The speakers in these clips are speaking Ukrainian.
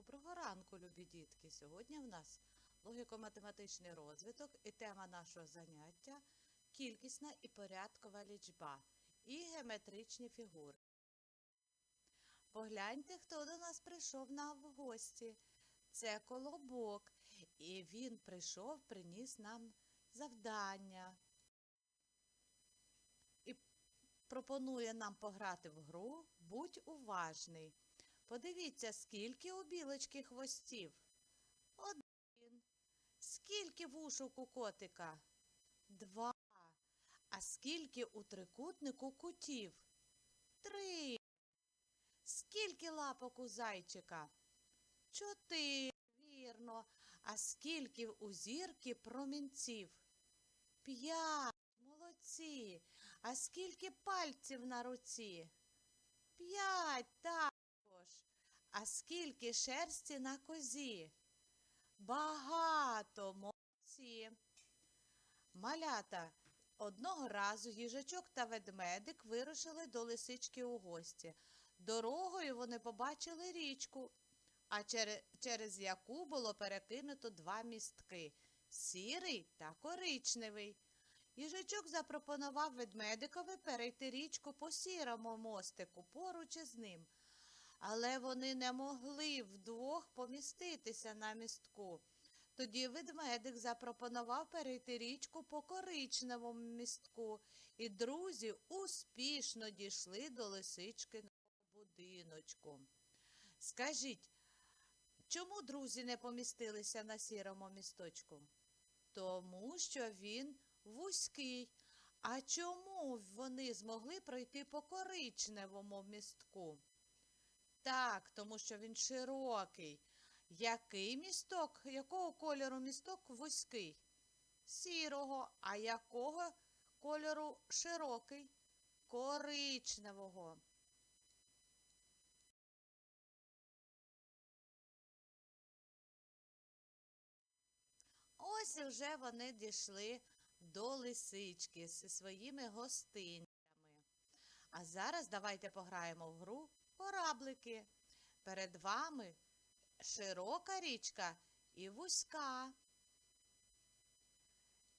Доброго ранку, любі дітки! Сьогодні в нас логіко-математичний розвиток і тема нашого заняття кількісна і порядкова лічба і геометричні фігури. Погляньте, хто до нас прийшов на гості. Це колобок, і він прийшов, приніс нам завдання. І пропонує нам пограти в гру Будь уважний. Подивіться, скільки у білочки хвостів. Один. Скільки вушок у котика? Два. А скільки у трикутнику кутів? Три. Скільки лапок у зайчика? Чотири. Вірно. А скільки у зірки промінців? П'ять. Молодці. А скільки пальців на руці? П'ять. Так. А скільки шерсті на козі? Багато молодці. Малята. Одного разу їжачок та ведмедик вирушили до лисички у гості. Дорогою вони побачили річку, а через, через яку було перекинуто два містки сірий та коричневий. Їжачок запропонував ведмедикові перейти річку по сірому мостику поруч із ним. Але вони не могли вдвох поміститися на містку. Тоді ведмедик запропонував перейти річку по коричневому містку, і друзі успішно дійшли до лисичкиного будиночку. Скажіть, чому друзі не помістилися на сірому місточку? Тому що він вузький. А чому вони змогли пройти по коричневому містку? Так, тому що він широкий. Який місток? Якого кольору місток вузький? Сірого. А якого кольору широкий? Коричневого. Ось вже вони дійшли до лисички зі своїми гостинцями. А зараз давайте пограємо в гру кораблики. Перед вами широка річка і вузька.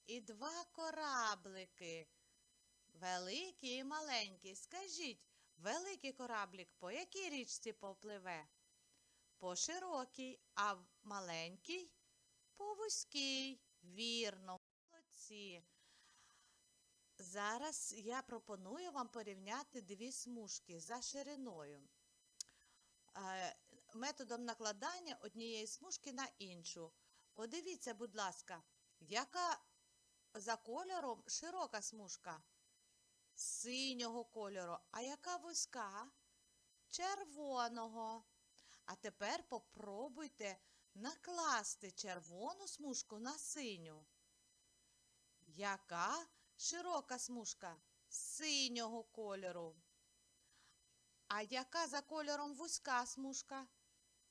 І два кораблики. Великий і маленький. Скажіть, великий кораблик по якій річці попливе? По широкій, а маленький по вузькій. Вірно, молодці. Зараз я пропоную вам порівняти дві смужки за шириною. Е, Методом накладання однієї смужки на іншу. Подивіться, будь ласка, яка за кольором широка смужка? Синього кольору, а яка вузька? Червоного. А тепер попробуйте накласти червону смужку на синю. Яка широка смужка синього кольору. А яка за кольором вузька смужка?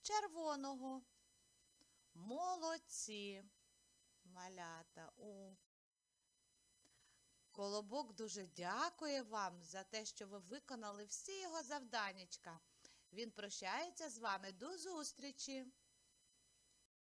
Червоного. Молодці. Малята. У. Колобок дуже дякує вам за те, що ви виконали всі його завданнячка. Він прощається з вами до зустрічі.